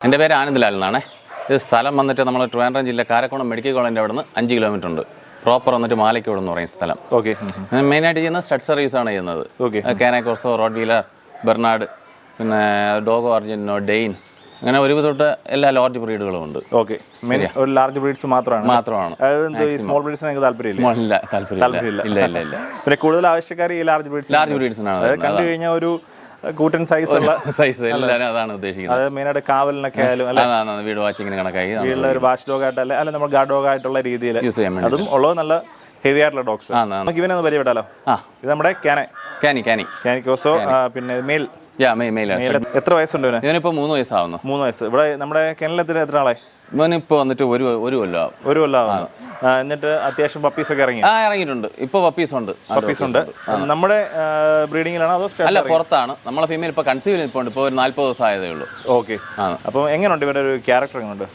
എന്റെ പേര് ആനന്ദ്ലാൽ എന്നാണേ. ഇത് സ്ഥലം വന്നിട്ട് നമ്മൾ ട്രിവാൻഡ്രം ജില്ല കാരക്കോണം മെഡിക്കൽ കോളേജിന്റെ അവിടെ നിന്ന് അഞ്ച് കിലോമീറ്റർ ഉണ്ട്. പ്രോപ്പർ വന്നിട്ട് മാലയ്ക്കോട് എന്ന് പറയുന്ന സ്ഥലം. ഓക്കെ മെയിനായിട്ട് ചെയ്യുന്ന സ്റ്റഡ് സർവീസ് ആണ് ചെയ്യുന്നത്. Okay cane corso rottweiler Bernard പിന്നെ ഡോഗോ അർജന്റോ ഡെയിൻ അങ്ങനെ ഒരു തൊട്ട് എല്ലാ ലാർജ് ബ്രീഡുകളും ഉണ്ട്. ഓക്കെ ഒരു ലാർജ് ബ്രീഡ്സ് മാത്രമാണ്. മാത്രമാണ്. സ്മോൾ ബ്രീഡ്സിന് താല്പര്യമില്ല. ഇല്ല. താല്പര്യമില്ല. ഇല്ല ഇല്ല ഇല്ല. പിന്നെ കൂടുതൽ ആവശ്യക്കാർ ഈ ലാർജ് ബ്രീഡ്സ് ലാർജ് ബ്രീഡ്സിനാണ് കണ്ടു കഴിഞ്ഞാൽ ഒരു കൂട്ടൻ സൈസ് ഉള്ള സൈസ് എല്ലാവരും അതാണ് ഉദ്ദേശിക്കുന്നത്. അത് മെയിനായിട്ട് കാവലിനൊക്കെ ആയാലും അല്ലെ? വീട് വാച്ചിങ്ങിന് കണക്കായി. വീട്ടിലെ ഒരു വാച്ച് ഡോഗ് ആയിട്ട് അല്ലെ അല്ല നമ്മൾ ഗാർഡ് ഡോഗ് ആയിട്ടുള്ള രീതിയിൽ യൂസ് ചെയ്യാൻ വേണ്ടി അതും ഉള്ളത് നല്ല ഹെവി ആയിട്ടുള്ള ഡോഗ്സ്. നമുക്ക് ഇവനെ ഒന്ന് പരിചയപ്പെട്ടാലോ? ആ. ഇത് നമ്മുടെ ക്യാനെ. ക്യാനി ക്യാനി. ക്യാനിക്കോസോ പിന്നെ മെയിൽ. യാ മെയിൽ എത്ര വയസ്സുണ്ട് ഇവന്? ഇവനിപ്പോ മൂന്ന് വയസ്സാവുന്നു. മൂന്ന് വയസ്സ്. ഇവിടെ നമ്മുടെ കെനലെത്തിന് എത്ര ആളെ വന്നിട്ട് ഒരു ഒരു കൊല്ലം. ഒരു കൊല്ലമാവുന്നു എന്നിട്ട് അത്യാവശ്യം പപ്പീസ് ഒക്കെ ഇറങ്ങി. ആ ഇറങ്ങിയിട്ടുണ്ട്. ഇപ്പൊ പപ്പീസ് ഉണ്ട്. പപ്പീസ് ഉണ്ട്. നമ്മുടെ ബ്രീഡിങ്ങിലാണോ അതോ അല്ല പുറത്താണ്. നമ്മളെ ഫീമെയിൽ ഇപ്പൊ കൺസീവ് ചെയ്തിട്ടുണ്ട് ഇപ്പൊ ഒരു നാല്പത് ദിവസം ആയതേ ഉള്ളൂ. ഓക്കെ ആ. അപ്പം എങ്ങനെയുണ്ട് ഇവിടെ ഒരു ക്യാരക്ടർ എങ്ങനെയുണ്ട്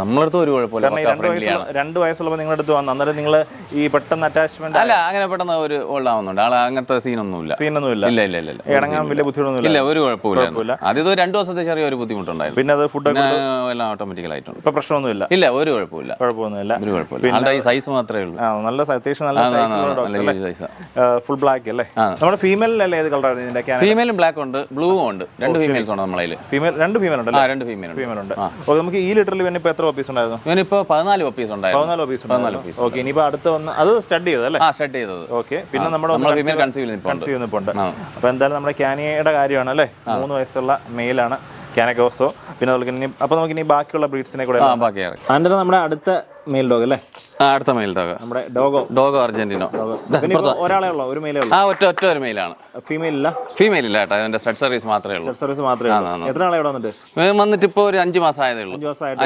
നമ്മളടുത്ത് ഒരു കുഴപ്പമില്ല. രണ്ട് വയസ്സുള്ളപ്പോൾ നിങ്ങളുടെ അടുത്ത് വന്നു. അന്നേരം നിങ്ങൾ ഈ പെട്ടെന്ന് അറ്റാച്ച്മെന്റ് അല്ല അങ്ങനെ പെട്ടെന്ന് ഒരു ഉള്ളാവുന്നുണ്ട് ആൾ അങ്ങനത്തെ സീനൊന്നുമില്ല സീനൊന്നുമില്ല. ഇല്ല ഇല്ല ഇല്ല ഇടങ്ങാൻ വലിയ ബുദ്ധിമുട്ടൊന്നും ഇല്ല ഒരു കുഴപ്പമില്ല. ആദ്യം രണ്ടു ദിവസത്തെ ചെറിയൊരു ബുദ്ധിമുട്ടുണ്ടായിരുന്നു. പിന്നെ അത് ഫുഡ് ഒക്കെ എല്ലാം ഓട്ടോമാറ്റിക്കലായിട്ടുണ്ട് പ്രശ്നമൊന്നുമില്ല. ഇല്ല ഒരു കുഴപ്പമില്ല കുഴപ്പമൊന്നുമില്ല. ഒരു കുഴപ്പമില്ല ഈ സൈസ് മാത്രമേ ഉള്ളൂ. ആ നല്ല അത്യാവശ്യം നല്ല സൈസ് ഫുൾ ബ്ലാക്ക് അല്ലേ? നമ്മുടെ ഫീമെയിലല്ലേ ഏത് കളറായിരുന്നു ഇതിന്റെ ഫീമെയിലും ബ്ലാക്ക് ഉണ്ട് ബ്ലൂ ഉണ്ട്. രണ്ട് ഫീമെയിൽസ് ഉണ്ട് നമ്മളതിൽ ഫീമെയിൽ രണ്ട് ഫീമെയിൽ ഉണ്ട് രണ്ട് ഫീമെയിൽ ഫീമെയിൽ ഉണ്ട്. ഓക്കെ നമുക്ക് ഈ ലിറ്ററിൽ ഇവന് എത്ര പപ്പീസ് ഉണ്ടായിരുന്നു? ഇവനിപ്പോ പതിനാല് പപ്പീസ് ഉണ്ടായിരുന്നു. പതിനാല് പപ്പീസ് ഉണ്ടായിരുന്നു. ഓക്കെ ഇനിയിപ്പോ അടുത്ത വന്ന് അത് സ്റ്റഡി ചെയ്തല്ലേ ആ സ്റ്റാർട്ട് ചെയ്തത്. ഓക്കെ പിന്നെ നമ്മുടെ നമ്മളെ ഫീമെയിൽ കൺസീവ് നിൽപ്പുണ്ട് കൺസീവ് ചെയ്യുന്നിപ്പുണ്ട് ആ. അപ്പൊ എന്തായാലും നമ്മുടെ ക്യാനിയയുടെ കാര്യമാണ് അല്ലേ? മൂന്ന് വയസ്സുള്ള മെയിലാണ് ക്യാനക്കോസോ പിന്നെ അതുപോലെ ഇനി അപ്പൊ നമുക്ക് ഇനി ബാക്കിയുള്ള ബ്രീഡ്സിനെ കൂടെ ആ ബാക്കി അനന്തരം നമ്മുടെ അടുത്ത മെയിൽ ഡോഗ് അല്ലേ? അടുത്ത മെയിൽ ഡോഗ് നമ്മുടെ ഡോഗോ ഡോഗോ അർജന്റീനോ ഒരാളെ ഉള്ളോ ഒരു മെയിലേ ഉള്ളൂ. ആ ഒറ്റ ഒറ്റ ഒരു മെയിലാണ് ഫീമെയിൽ ഇല്ല. ഫീമെയിൽ ഇല്ല കേട്ടോ അതിന്റെ സ്റ്റഡ് സർവീസ് മാത്രമേ ഉള്ളൂ. സർവീസ് മാത്രമേ ഉള്ളൂ. എത്ര ആളെ ഇവിടെ വന്നിട്ട്? വന്നിട്ട് ഇപ്പോ ഒരു അഞ്ച് മാസം ആയതേ ഉള്ളൂ.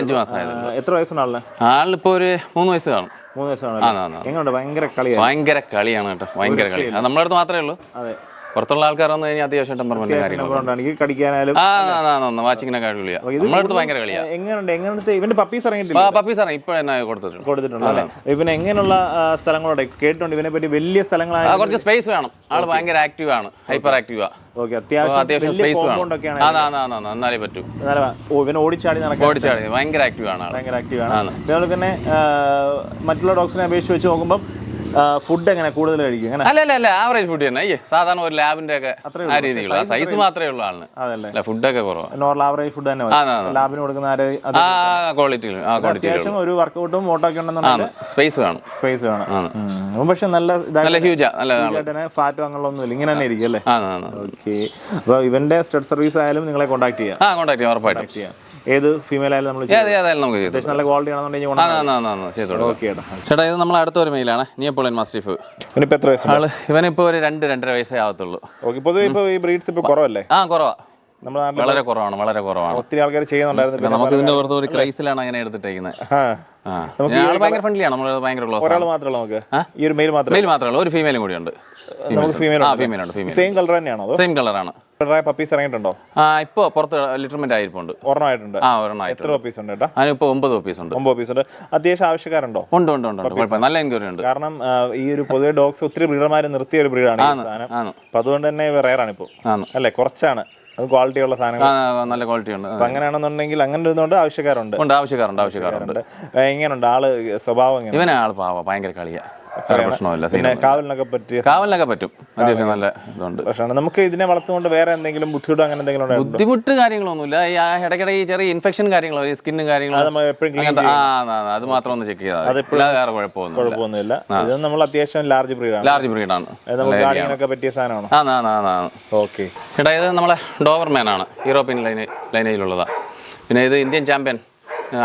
അഞ്ച് മാസം ആയതേ ഉള്ളൂ. എത്ര വയസ്സുണ്ട് ആളിന്? ആളിപ്പോൾ ഒരു മൂന്ന് വയസ്സ് കാണും. മൂന്ന് വയസ്സാണ്. എങ്ങനെയുണ്ട് ഭയങ്കര കളിയാണ് ഭയങ്കര കളിയാണ് കേട്ടോ ഭയങ്കര കളി നമ്മുടെ അടുത്ത് മാത്രമേ ഉള്ളൂ. അതെ. പുറത്തുള്ള ആൾക്കാർ വന്നു കഴിഞ്ഞാൽ അത്യാവശ്യം ടെമ്പർമെന്റ് കാര്യങ്ങൾ കൊണ്ടാണ് എനിക്ക് കടിക്കാനായാലും ആ വാച്ചിങ്ങിനൊക്കെ കളിയാ നമ്മുടെ അടുത്ത് ഭയങ്കര കളിയാ. എങ്ങനെയുണ്ട്? എങ്ങനത്തെ ഇവന്റെ പപ്പീസ് ഇറങ്ങിയിട്ടില്ല? പപ്പീസ് ആണ് ഇപ്പൊ തന്നെ കൊടുത്തിട്ടുണ്ട്. കൊടുത്തിട്ടുണ്ട് അല്ലേ? ഇവന് എങ്ങനെയുള്ള സ്ഥലങ്ങളോടെ? കേട്ടിട്ടുണ്ട്. ഇവനെ പറ്റി വലിയ സ്ഥലങ്ങളാണ് കുറച്ച് സ്പേസ് വേണം. ആൾ ഭയങ്കര ആക്റ്റീവ് ആണ്. ഹൈപ്പർ ആക്റ്റീവ് അത്യാവശ്യം സ്പേസ് വേണം. എന്നാലേ പറ്റൂ. ഓടിച്ചാടി നടക്കാൻ ഓടിച്ചാടി. ഭയങ്കര ആക്റ്റീവ് ആണ് ഭയങ്കര ആക്റ്റീവ് ആണ്. അതുപോലെ തന്നെ മറ്റുള്ള ഡോഗ്സിനെ അപേക്ഷിച്ച് വെച്ച് നോക്കുമ്പോൾ ഫുഡ് എങ്ങനെ? കൂടുതൽ കഴിക്കും. അല്ല അല്ല അല്ല. ആവറേജ് ഫുഡ് തന്നെ. അയ്യേ സാധാരണ ഒരു ലാബിന്റെ ഒക്കെ ആ രീതിയിലുള്ള സൈസ് മാത്രമേ ഉള്ളൂ ആളിന്. അതല്ലേ ഫുഡൊക്കെ കുറവാണ് നോർമൽ ആവറേജ് ഫുഡ് തന്നെ. ലാബിന് കൊടുക്കുന്ന ആ ക്വാളിറ്റി ആ ക്വാളിറ്റി അത്യാവശ്യം ഒരു വർക്കൗട്ടും ഫോട്ടോ ഒക്കെ ഉണ്ടെന്നുണ്ടെങ്കിൽ സ്പേസ് വേണം. സ്പേസ് വേണം. പക്ഷെ നല്ല നല്ല ഹ്യൂജ് നല്ല അങ്ങനെയൊന്നും ഇല്ല. ഇങ്ങനെ തന്നെ ഇരിക്കും അല്ലേ. ഓക്കെ അപ്പോൾ ഇവന്റെ സ്റ്റഡ് സർവീസ് ആയാലും നിങ്ങളെ കോൺടാക്ട് ചെയ്യാം. ആ കോൺടാക്ട് ചെയ്യാം ഉറപ്പായിട്ടും. ചെയ്യാം. ഏത് ഫീമെയിൽ ആയാലും നമ്മൾ ഏത് ഏതായാലും നമുക്ക് അത്യാവശ്യം നല്ല ക്വാളിറ്റി ആണെന്നുണ്ടെങ്കിൽ ഓക്കെ ചേട്ടാ ഇത് നമ്മൾ അടുത്ത ഒരു മെയിലാണ് നിയപ്പോളിയൻ മാസ്റ്റിഫ് ഇവനിപ്പോ എത്ര വയസ്സാണ് ആൾ ഇവനിപ്പോൾ ഒരു രണ്ട് രണ്ടര വയസ്സേ ആവത്തുള്ളൂ. ഓക്കെ പൊതുവെ ഇപ്പൊ ഈ ബ്രീഡ്സ് ഇപ്പോ കുറവല്ലേ? ആ കുറവാ. നമ്മുടെ നാട്ടിൽ വളരെ കുറവാണ് വളരെ കുറവാണ്. ഒത്തിരി ആൾക്കാർ ചെയ്യുന്നുണ്ടായിരുന്നു. പിന്നെ നമുക്ക് ഇതിന്റെ പുറത്ത് ഒരു ക്രൈസിലാണ് അങ്ങനെ എടുത്തിട്ടേക്കുന്നത് ആ. ആൾ ഭയങ്കര ഫ്രണ്ട്ലിയാണ് നമ്മൾ ഭയങ്കര ക്ലോസ് ഒരാൾ മാത്രമേ ഉള്ളൂ നമുക്ക്? ഈ ഒരു മെയിൽ മെയിൽ ഒരു ഫീമെയിലും കൂടി ഉണ്ട് നമുക്ക് ഫീമെയിൽ ആ ഫീമെയിൽ ഉണ്ട് ഫീമെയിൽ സെയിം കളർ തന്നെയാണോ അതോ? സെയിം കളറാണ് പപ്പീസ് ഇറങ്ങിയിട്ടുണ്ടോ? ആ ഇപ്പോൾ പുറത്ത് ലിറ്റർമെന്റ് ആയിരിപ്പുണ്ട്. ഒരെണ്ണമായിട്ടുണ്ട്. ആ എത്ര ഓഫീസ് ഉണ്ട് കേട്ടോ അതിന് ഇപ്പോൾ ഒമ്പത് ഓഫീസ് ഉണ്ട് ഒമ്പത് ഓഫീസ് ഉണ്ട് അത്യാവശ്യം ആവശ്യക്കാരുണ്ടോ? ഉണ്ട് ഉണ്ട് ഉണ്ട് ഉണ്ട്. കുഴപ്പമില്ല. നല്ല എൻക്വയറി ഉണ്ട്. കാരണം ആ, ഈ ഒരു പൊതുവെ ഡോഗ്സ് ഒത്തിരി ബ്രീഡർമാർ നിർത്തിയ ഒരു ബ്രീഡാണ് ഈ സാധനം. ആണ്. അപ്പൊ അതുകൊണ്ട് തന്നെ റയർ ആണ് ഇപ്പോൾ ആണ്. അല്ലേ? കുറച്ചാണ്. അത് ക്വാളിറ്റി ഉള്ള സാധനങ്ങൾ. ആ നല്ല ക്വാളിറ്റി ഉണ്ട്. അപ്പൊ അങ്ങനെയാണെന്നുണ്ടെങ്കിൽ അങ്ങനെ ഇരുന്നുകൊണ്ട് ആവശ്യക്കാരുണ്ട്. ഉണ്ട് ആവശ്യക്കാരുണ്ട് ആവശ്യക്കാരുണ്ട്. എങ്ങനെയുണ്ട്? ആൾ സ്വഭാവം എങ്ങനെ ഇവനെ ആൾ പാവ ഭയങ്കര കളിയാ. പ്രശ്നമില്ല പിന്നെ കാവലിനൊക്കെ പറ്റിയ കാവലിനൊക്കെ പറ്റും. അത്യാവശ്യം നല്ല ഇതുണ്ട്. പ്രശ്നമാണ് നമുക്ക് ഇതിനെ വളർത്തുകൊണ്ട് വേറെ എന്തെങ്കിലും ബുദ്ധിമുട്ട് അങ്ങനെ എന്തെങ്കിലും ബുദ്ധിമുട്ട് കാര്യങ്ങളൊന്നുമില്ല. ഈ ഇടയ്ക്കിടെ ഈ ചെറിയ ഇൻഫെക്ഷൻ കാര്യങ്ങളോ ഈ സ്കിന്നും കാര്യങ്ങളും അത് മാത്രം ഒന്ന് ചെക്ക് ചെയ്താൽ വേറെ കുഴപ്പമൊന്നുമില്ല. ഇത് നമ്മൾ അത്യാവശ്യം ലാർജ് ബ്രീഡാണ് ലാർജ് ബ്രീഡാണ് നമുക്ക് ഗാർഡിങ്ങിനൊക്കെ പറ്റിയ സാധനമാണ്. ആ ആ ആ ഓക്കെ ചേട്ടാ ഇത് നമ്മളെ ഡോവർമാൻ ആണ്. യൂറോപ്യൻ ലൈന ലൈനേജിലുള്ളതാണ് പിന്നെ ഇത് ഇന്ത്യൻ ചാമ്പ്യൻ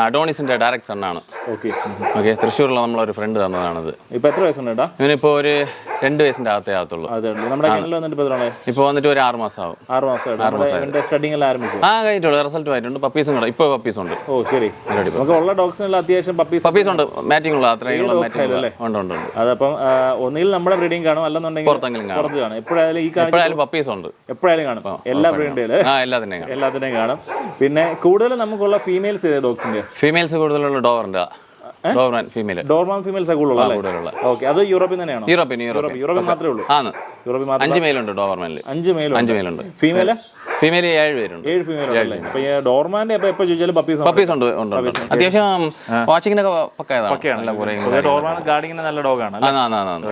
അഡോണിസിന്റെ ഡയറക്ട് സണ്ണാണ്. ഓക്കെ. ഓക്കെ തൃശ്ശൂരുള്ള നമ്മളൊരു ഫ്രണ്ട് തന്നതാണത്. ഇപ്പൊ എത്ര വയസ്സുണ്ട് കേട്ടോ ഇവനിപ്പോൾ ഒരു രണ്ട് വയസ്സിന്റെ അകത്തേ ആകത്തുള്ളൂ. ഇപ്പൊ വന്നിട്ട് ഒരു ആറ് മാസം ആവും ആറ് മാസം ആറ് മാസം ആ കഴിഞ്ഞിട്ടുള്ളൂ. റിസൾട്ട് ആയിട്ടുണ്ട്. പപ്പീസും കൂടെ. ഇപ്പൊ പപ്പീസ് ഉണ്ട്. ഓ ശരി. ഉള്ള ഡോഗ്സിനെല്ലാം അത്യാവശ്യം പപ്പീസ് പപ്പീസ് ഉണ്ട്. മാറ്റിംഗ് ഉള്ള അത്രയും മാറ്റിംഗ്? ഉണ്ട് ഉണ്ട് അതപ്പം ഒന്നിൽ നമ്മുടെ ബ്രീഡിങ് കാണും. അല്ലെന്നുണ്ടെങ്കിൽ പുറത്തെങ്കിലും കാണും. എപ്പോഴായാലും ഈ കാണും എപ്പോഴായാലും പപ്പീസ് ഉണ്ട്. എപ്പോഴായാലും കാണും. എല്ലാ ബ്രീഡിലും കാണും. എല്ലാത്തിനെയും കാണും. പിന്നെ കൂടുതലും നമുക്കുള്ള ഫീമെയിൽസ് ചെയ്ത ഡോഗ്സിന്റെ ഫീമെയിൽസ് കൂടുതലുള്ള ഡോവറിന്റെ. ഡോർമാൻ ഫീമെയിൽ ഡോർമാൻ ഫീമെയിൽസ് കൂടുതലുള്ള ഓക്കെ അത് യൂറോപ്പിൽ തന്നെയാണോ? യൂറോപ്പിൽ യൂറോപ്യൻ യൂറോപ്പിൽ മാത്രമേ ഉള്ളൂ. ആണ്. യൂറോപ്പിൽ മാത്രം അഞ്ച് മെയിലുണ്ട് ഡോർമാനിൽ അഞ്ച് മെയിൽ അഞ്ച് മെയിലുണ്ട് ഫീമെയിൽ ഫീമെയിൽ ഏഴ് പേരുണ്ട്. ഏഴ് ഫീമെയിൽ ഉണ്ടല്ലേ? അപ്പൊ ഈ ഡോർമാന്റെ അപ്പൊ എപ്പോ ചോദിച്ചാലും പപ്പീസ് പപ്പീസ് ഉണ്ട് ഉണ്ട് ഉണ്ട്. അത്യാവശ്യം വാച്ചിങ്ങിനൊക്കെ പക്കായതാണ്. നല്ല കുറേ ഡോർമാൻ ഗാർഡിങ്ങിന് നല്ല ഡോഗാണ് അല്ലേ?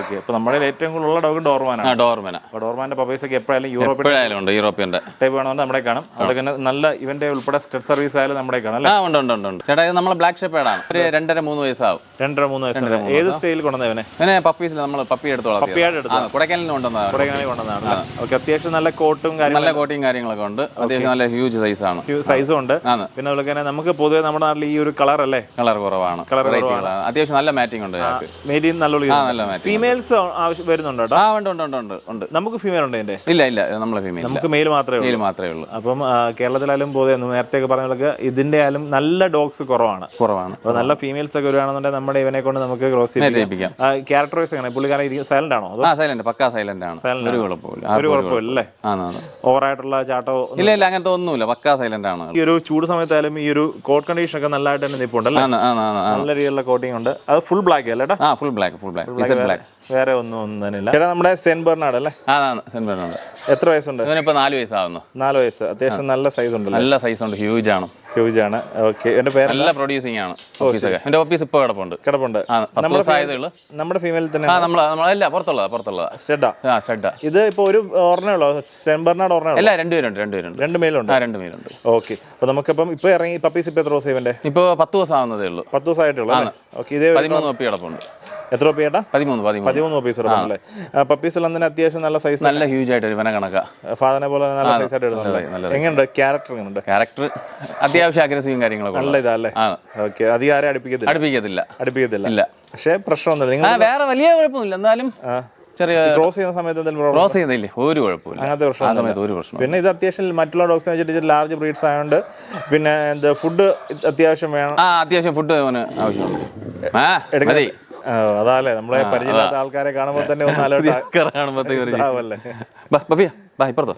ഓക്കെ. അപ്പൊ നമ്മുടെ കയ്യിൽ ഏറ്റവും കൂടുതൽ ഉള്ള ഡോഗ് ഡോർമാനാണ്. ഡോർമന. അപ്പൊ ഡോർമാന്റെ പപ്പീസ് ഒക്കെ എപ്പോഴായാലും യൂറോപ്യൻ എപ്പോഴായാലും ഉണ്ട് ടൈപ്പ് വേണമെന്ന് നമ്മുടെ കാണും അവിടെ തന്നെ നല്ല ഇവന്റെ ഉൾപ്പെടെ സ്റ്റെഡ് സർവീസ് ആയാലും നമ്മുടെ കാണാം അല്ലേ? ആ ഉണ്ട് ഉണ്ട് ഉണ്ട് ഉണ്ട്. ചേട്ടാ ഇത് നമ്മളെ ബ്ലാക്ക് ഷെപ്പേഡാണ് ഒരു രണ്ടര മൂന്ന് വയസ്സാവും. രണ്ടര മൂന്ന് വയസ്സ് ഏത് സ്റ്റൈൽ കൊണ്ടുവന്ന ഇവനെ? അങ്ങനെ പപ്പീസിൽ നമ്മൾ പപ്പി എടുത്ത് പപ്പിയായിട്ട് ആ കൊടക്കലിന് കൊണ്ടുവന്നതാണ്. കൊടൈക്കനാലിൽ കൊണ്ടുവന്നതാണ് ഓക്കെ അത്യാവശ്യം നല്ല കോട്ടും കാര്യങ്ങളും നല്ല കോട്ടിങ് കാര്യങ്ങളൊക്കെ ഉണ്ട്. അത്യാവശ്യം നല്ല ഹ്യൂജ് സൈസാണ് സൈസും ഉണ്ട്. പിന്നെ അതുപോലെ തന്നെ നമുക്ക് പൊതുവെ നമ്മുടെ നാട്ടിൽ ഈ ഒരു കളർ അല്ലേ? കളർ കുറവാണ്. കളർ. അത്യാവശ്യം നല്ല മാറ്റിംഗ് ഉണ്ട് മേരിയും നല്ല ഫീമെയിൽസ് വരുന്നുണ്ടോ ആ ഉണ്ട് ഉണ്ട് ഉണ്ട് ഉണ്ട് നമുക്ക് ഫീമെയിൽ ഉണ്ട് ഇതിന്റെ? ഇല്ല ഇല്ല. നമ്മളെ ഫീമെയിൽ നമുക്ക് മെയിൽ മാത്രമേ മെയിൽ മാത്രമേ ഉള്ളൂ. അപ്പം കേരളത്തിലായാലും പൊതുവെ നേരത്തെ ഒക്കെ പറഞ്ഞ ഇതിന്റെ ആയാലും നല്ല ഡോഗ്സ് കുറവാണ്. കുറവാണ്. അപ്പൊ നല്ല ഫീമെയിൽസ് ഒക്കെ വരുവാണെന്നുണ്ടെങ്കിൽ നമ്മുടെ ഇവനെ കൊണ്ട് നമുക്ക് ക്രോസ് ചെയ്യാം ചെയ്യിപ്പിക്കാം ക്യാരക്ടർ വൈസ് എങ്ങനെ? പുള്ളിക്കാരൻ സൈലന്റ് ആണോ? സൈലന്റ് പക്കാ സൈലന്റ് ആണ്. ഒരു കുഴപ്പമില്ല. ഒരു കുഴപ്പമില്ല ഓവറായിട്ടുള്ള ചാട്ടോ ഇല്ല ഇല്ല അങ്ങനത്തെ ഒന്നുമില്ല. പക്കാ സൈലന്റ് ആണ്. ഈ ഒരു ചൂട് സമയത്തായാലും ഈ ഒരു കോട്ട് കണ്ടീഷൻ ഒക്കെ നല്ലതായിട്ട് തന്നെ നിപ്പുണ്ടല്ലോ. നല്ല രീതിയിലുള്ള കോട്ടിംഗ് ഉണ്ട്. അത് ഫുൾ ബ്ലാക്ക് അല്ലേ ആ full black full black black വേറെ ഒന്നും ഒന്നും തന്നെ ഇല്ല ചേട്ടാ നമ്മുടെ സെന്റ് ബെർണാഡ് അല്ലേ? അതാണ് ബെർണാഡ്. എത്ര വയസ്സുണ്ട്? ഇവനിപ്പോ നാല് വയസ്സാവുന്നു. നാല് വയസ്സ്. അത്യാവശ്യം നല്ല സൈസ് ഉണ്ട് നല്ല സൈസ് ഉണ്ട് ഹ്യൂജ് ആണ്. ഹ്യൂജ് ആണ്. ഓക്കെ എന്റെ പേര് നല്ല പ്രൊഡ്യൂസിംഗ് ആണ് ഓഫീസൊക്കെ എന്റെ ഓഫീസ് ഇപ്പൊ കിടപ്പുണ്ട്. കിടപ്പുണ്ട്. നമ്മുടെ നമ്മുടെ ഫീമെയിൽ തന്നെ ആ നമ്മളെ നമ്മളല്ല പുറത്തുള്ളതാ പുറത്തുള്ളതാ. സ്റ്റെഡാ ആ ഷെഡാ ഇത് ഇപ്പൊ ഒരു ഓർണയുള്ളോ സെന്റ് ബെർണാഡ് ഓർണ അല്ല രണ്ടുപേരുണ്ട് രണ്ടുപേരുണ്ട് രണ്ട് മെയിലുണ്ട് ആ രണ്ട് മെയിലുണ്ട് ഓക്കെ അപ്പൊ നമുക്കിപ്പം ഇപ്പൊ ഇറങ്ങി പപ്പീസ് ഇപ്പൊ എത്ര ദിവസം ഇവന്റെ? ഇപ്പൊ പത്ത് ദിവസം ആവുന്നതേ ഉള്ളൂ പത്ത് ദിവസമായിട്ടുള്ളൂ ഓക്കെ ഇതേ പതിമൂന്ന് പപ്പി കിടപ്പുണ്ട്. എത്ര രൂപ ചേട്ടാ പതിമൂന്ന് പതിമൂന്ന്. പതിമൂന്ന് പപ്പീസ് എടുക്കണല്ലേ പപ്പീസ് എല്ലാം തന്നെ അത്യാവശ്യം നല്ല സൈസ് നല്ല ഹ്യൂജ് ആയിട്ട് ഇവനെ കണക്കാ. ഫാദറിനെ പോലെ നല്ല സൈസ് ആയിട്ട് നല്ലത്. എങ്ങനെയുണ്ട്? ക്യാരക്ടർ എങ്ങനെയുണ്ട്? ക്യാരക്ടർ അത്യാവശ്യം അഗ്രസീവും കാര്യങ്ങളൊക്കെ നല്ല ഇതല്ലേ ഓക്കെ അധികം ആരും അടുപ്പിക്കത്തില്ല? അടുപ്പിക്കത്തില്ല. അടുപ്പിക്കത്തില്ല. ഇല്ല. പക്ഷേ പ്രശ്നമൊന്നുമില്ല നിങ്ങൾ വേറെ വലിയ കുഴപ്പമൊന്നുമില്ല. എന്നാലും ചെറിയ ക്രോസ് ചെയ്യുന്ന സമയത്ത്? ക്രോസ് ചെയ്യുന്നില്ലേ ഒരു കുഴപ്പമില്ല. അങ്ങനത്തെ പ്രശ്നം സമയത്ത് ഒരു പ്രശ്നം പിന്നെ ഇത് അത്യാവശ്യം മറ്റുള്ള ഡോഗ്സിനെ വെച്ചിട്ട് ലാർജ് ബ്രീഡ്സ് ആയതുകൊണ്ട് പിന്നെ എന്താ ഫുഡ് അത്യാവശ്യം വേണം. ആ അത്യാവശ്യം ഫുഡ് അവന് ആവശ്യമുണ്ട്. ആ, അതാല്ലേ നമ്മളെ പരിചയമില്ലാത്ത ആൾക്കാരെ കാണുമ്പോൾ തന്നെ ഒന്ന് അലേർട്ട് കാണുമ്പോഴത്തേക്ക് ഒരു ഇപ്പുറത്തോ?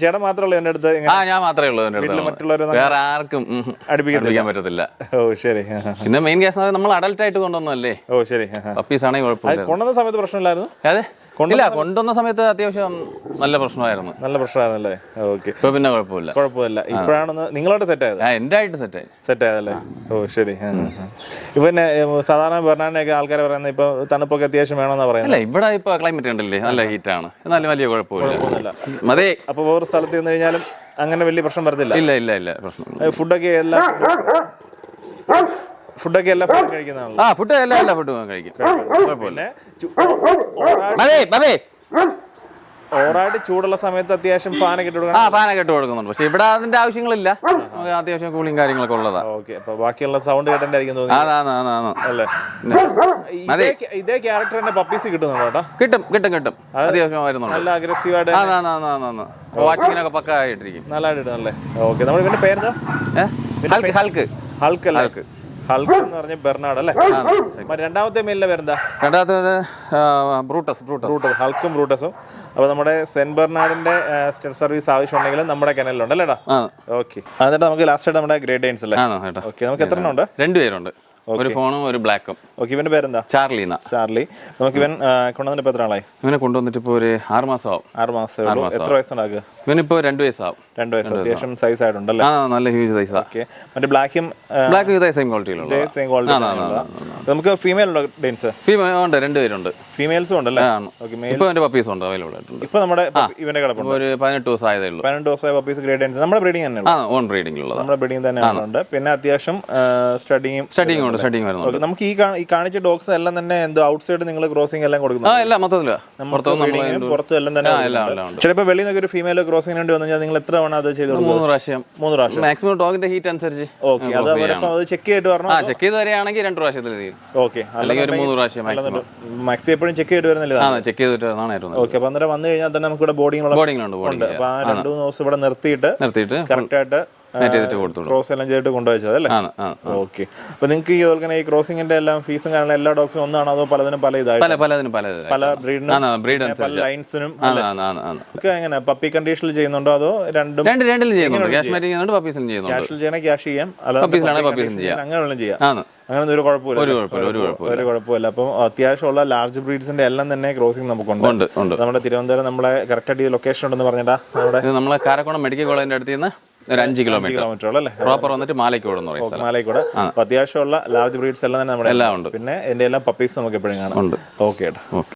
ചേട്ടൻ മാത്രമല്ല എന്റെ അടുത്ത് ആ ഞാൻ മാത്രമേ ഉള്ളൂ എന്റെ അടുത്ത്. മറ്റുള്ളവരൊന്നും വേറെ ആർക്കും ഉം, ഉം, അടുപ്പിക്കാൻ പറ്റത്തില്ല. ഓ ശരി. ആ, ആ. പിന്നെ മെയിൻ കേസ് നമ്മൾ അഡൽട്ട് ആയിട്ട് കൊണ്ടുവന്നല്ലേ ഓ ശരി. ആ, ആ. പപ്പീസ് ആണെങ്കിൽ കുഴപ്പമില്ല. കൊണ്ടുവന്ന സമയത്ത് പ്രശ്നമില്ലായിരുന്നു? അതെ. ഇല്ല കൊണ്ടുവന്ന സമയത്ത് അത്യാവശ്യം നല്ല പ്രശ്നമായിരുന്നു. നല്ല പ്രശ്നമായിരുന്നല്ലേ? ഓക്കെ. ഇപ്പൊ പിന്നെ കുഴപ്പമില്ല. കുഴപ്പമില്ല. ഇപ്പോഴാണൊന്ന് നിങ്ങളോട് സെറ്റ് ആയത്? ആ എന്റെ ആയിട്ട് സെറ്റായി സെറ്റ് ആയതല്ലേ ഓ ശരി. ആ, ആ, ആ. ഇപ്പൊ പിന്നെ ഏം, സാധാരണ ബെർണാഡിനൊക്കെ ആൾക്കാർ പറയുന്നത് ഇപ്പൊ തണുപ്പൊക്കെ അത്യാവശ്യം വേണമെന്നാ പറയുന്നത്. അല്ല ഇവിടെ ഇപ്പൊ ക്ലൈമറ്റ് ഉണ്ടല്ലേ നല്ല ആണ്. എന്നാലും വലിയ കുഴപ്പമില്ല. മതി. അപ്പൊ വേറെ സ്ഥലത്ത് ചെന്ന് കഴിഞ്ഞാലും അങ്ങനെ വലിയ പ്രശ്നം വരത്തില്ല. ഇല്ല ഇല്ല ഇല്ല പ്രശ്നം ഫുഡൊക്കെ എല്ലാ ഫുഡൊക്കെ എല്ലാം ഫുഡും കഴിക്കുന്നതാണല്ലോ. ആ ഫുഡ് എല്ലാം എല്ലാ ഫുഡും കഴിക്കും. കുഴപ്പമില്ല. ഓവറായിട്ട് ചൂടുള്ള സമയത്ത് അത്യാവശ്യം ഫാനൊക്കെ ഇട്ട് ആ ഫാൻ ഫാനൊക്കെ ഇട്ട് കൊടുക്കുന്നുണ്ട്. പക്ഷെ ഇവിടെ അതിന്റെ ആവശ്യങ്ങളില്ല. നമുക്ക് അത്യാവശ്യം കൂളിംഗ് കാര്യങ്ങളൊക്കെ ഉള്ളതാ. ഓക്കെ അപ്പൊ ബാക്കിയുള്ള സൗണ്ട് കേട്ടേണ്ടായിരിക്കും അല്ലേ? മതി. ഇതേ- ഇതേ തന്നെ പപ്പീസ് കിട്ടുന്നുണ്ടോ കേട്ടോ? കിട്ടും കിട്ടും കിട്ടും. അത്യാവശ്യം വരുന്നുണ്ട്. നല്ല അഗ്രസീവായിട്ട് വാച്ചിങ്ങിനൊക്കെ പക്ക ആയിട്ടിരിക്കും. നല്ലതായിട്ട് അല്ലേ? ഓക്കെ നമ്മൾ ഇവന്റെ പേരെന്താ? Hulk Hulk Hulk Hulk Hulk. Hulk എന്ന് പറഞ്ഞ ബെർണാഡ് അല്ലേ? രണ്ടാമത്തെ മെയിലിന്റെ പേരെന്താ? രണ്ടാമത്തെ ബ്രൂട്ടസ് ബ്രൂട്ടസ്. ബ്രൂട്ടസ് ഹൾക്കും ബ്രൂട്ടസും. അപ്പോൾ നമ്മുടെ സെന്റ് ബെർണാഡിന്റെ സ്റ്റെഡ് സർവീസ് ആവശ്യമുണ്ടെങ്കിൽ നമ്മുടെ കനലിലുണ്ട് അല്ലേടാ? ഓക്കെ എന്നിട്ട് നമുക്ക് ലാസ്റ്റ് ആയിട്ട് നമ്മുടെ ഗ്രേഡ് ഡൈൻസ് അല്ലേ ഓക്കെ നമുക്ക് എത്ര എണ്ണം ഉണ്ട്? രണ്ടുപേരുണ്ട് ഒരു ഫോണും ഒരു ബ്ലാക്കും. ഓക്കെ ഇവന്റെ പേരെന്താ? Charlie Charlie. നമുക്ക് ഇവൻ കൊണ്ടുവന്നിട്ട് ഇപ്പൊ എത്ര ആളായി ഇവനെ കൊണ്ടുവന്നിട്ട് ഇപ്പോൾ ഒരു ആറ് മാസം ആവും ആറ് മാസം എത്ര വയസ്സുണ്ടാക്കുക ഇവനിപ്പോ രണ്ട് വയസ്സാവും. രണ്ട് വയസ്സ്. അത്യാവശ്യം സൈസ് ആയിട്ടുണ്ടല്ലേ? ആ നല്ല ഹ്യൂജ് സൈസ് ഓക്കെ മറ്റേ ബ്ലാക്കും ബ്ലാക്കും ഇതേ സെയിം ക്വാളിറ്റിയിലുള്ള സെയിം ക്വാളിറ്റി നമുക്ക് ഫീമെയിൽ ഉണ്ടോ ഡെയിൻസ് ഫീമെയിൽ ഉണ്ട്. രണ്ടുപേരുണ്ട് ഫീമെയിൽസും ഉണ്ടല്ലേ? ഓക്കെ ഇപ്പോൾ എന്റെ പപ്പീസ് ഉണ്ട്. അവൈലബിൾ ആയിട്ടുണ്ട്. ഇപ്പൊ നമ്മുടെ ഇവന്റെ കിടപ്പുണ്ട്. ഒരു പതിനെട്ട് ദിവസം ആയതേ ഉള്ളൂ. പതിനെട്ട് ദിവസമായ പപ്പീസ് ഗ്രേഡ് ഡെയിൻസ് നമ്മുടെ ബ്രീഡിംഗ് തന്നെ ഓൺ ഉള്ളത് നമ്മുടെ ബ്രീഡിംഗ് തന്നെ ഉണ്ട് പിന്നെ അത്യാവശ്യം സ്റ്റഡിയും സ്റ്റഡിങ് ഉണ്ട്. സ്റ്റഡിങ് വരുന്നുണ്ട്. ഓക്കെ നമുക്ക് ഈ ഈ കാണിച്ച ഡോഗ്സ് എല്ലാം തന്നെ എന്തോ ഔട്ട്സൈഡ് നിങ്ങൾ ക്രോസിംഗ് എല്ലാം ആ കൊടുക്കുന്നു ഇല്ല മൊത്തത്തില്ല പുറത്തുനിന്ന് നമ്മൾ ബ്രീഡിങ്ങിനും പുറത്തും എല്ലാം തന്നെ ആ എല്ലാം എല്ലാം ചിലപ്പോൾ വെളിയിൽ നിന്നൊക്കെ ഒരു ഫീമെയിൽ ക്രോസിംഗ് വേണ്ടി വന്നു കഴിഞ്ഞാൽ നിങ്ങൾ എത്ര തവണ അത് ചെയ്ത് മൂന്ന് പ്രാവശ്യം. മൂന്ന് പ്രാവശ്യം. മാക്സിമം ഡോഗിന്റെ ഹീറ്റ് അനുസരിച്ച് ഓക്കെ അത് അത് ചെക്ക് ചെയ്തിട്ട് വരണം ആ ചെക്ക് ചെയ്ത് വരികയാണെങ്കിൽ രണ്ട് പ്രാവശ്യത്തിൽ ഓക്കെ അല്ലെങ്കിൽ ഒരു മൂന്ന് പ്രാവശ്യം മാക്സി എപ്പോഴും ചെക്ക് ചെയ്തിട്ട് വരുന്നില്ല ആ ചെക്ക് ചെയ്തിട്ട് ഓക്കെ അപ്പം അന്നേരം വന്നു കഴിഞ്ഞാൽ തന്നെ നമുക്ക് ഇവിടെ ബോർഡിങ്ങിനുള്ള ബോർഡിങ്ങിലുണ്ട് ബോർഡിംഗ് അപ്പൊ ആ രണ്ട് മൂന്ന് ദിവസം ഇവിടെ നിർത്തിയിട്ട് നിർത്തിയിട്ട് കറക്റ്റ് ആയിട്ട് ക്രോസ് എല്ലാം ചെയ്തിട്ട് കൊണ്ടുവച്ചത് അല്ലേ? ഓക്കെ അപ്പൊ നിങ്ങൾക്ക് ഈ അതുപോലെ ഈ ക്രോസിംഗിന്റെ എല്ലാം ഫീസും കാരണം എല്ലാ ഡോഗ്സും ഒന്നാണോ അതോ പലതിനും പല ഇതായിട്ട്? പല പലതിനും പല പല ബ്രീഡിനും ബ്രീഡ് പല ലൈൻസിനും ഒക്കെ എങ്ങനെ? പപ്പി കണ്ടീഷനിൽ ചെയ്യുന്നുണ്ടോ അതോ രണ്ടും രണ്ട് രണ്ടിലും ചെയ്യുന്നുണ്ട്. ക്യാഷ് മാറ്റിംഗ് ചെയ്യുന്നുണ്ട് പപ്പീസിലും ചെയ്യുന്നുണ്ട്. ക്യാഷിൽ ചെയ്യണേ ക്യാഷ് ചെയ്യാം. അല്ലാതെ പപ്പീസിലാണെ puppy പപ്പീസിലും ചെയ്യാം. അങ്ങനെ വേണം ചെയ്യാം. ആണ്. അങ്ങനെ ഒരു കുഴപ്പമില്ല. ഒരു കുഴപ്പമില്ല ഒരു കുഴപ്പമില്ല. അപ്പം അത്യാവശ്യമുള്ള ലാർജ് ബ്രീഡ്സിന്റെ എല്ലാം തന്നെ ക്രോസിംഗ് നമുക്കുണ്ട്. നമ്മുടെ തിരുവനന്തപുരം നമ്മളെ കറക്റ്റായിട്ട് ലൊക്കേഷൻ ഉണ്ടെന്ന് പറഞ്ഞിട്ടാ നമ്മുടെ നമ്മളെ കാരക്കോണം മെഡിക്കൽ കോളേജിന്റെ അടുത്ത് നിന്ന് ഒരു അഞ്ച് കിലോമീറ്റർ അല്ലേ? പ്രോപ്പർ വന്നിട്ട് മാലയ്ക്കോട് എന്ന് പറയും അപ്പൊ അത്യാവശ്യമുള്ള ലാർജ് ബ്രീഡ്സ് എല്ലാം തന്നെ നമ്മുടെ എല്ലാം ഉണ്ട്. പിന്നെ എന്റെ എല്ലാം പപ്പീസ് നമുക്ക് എപ്പോഴും കാണാം. ഓക്കെ ഏട്ടാ. ഓക്കെ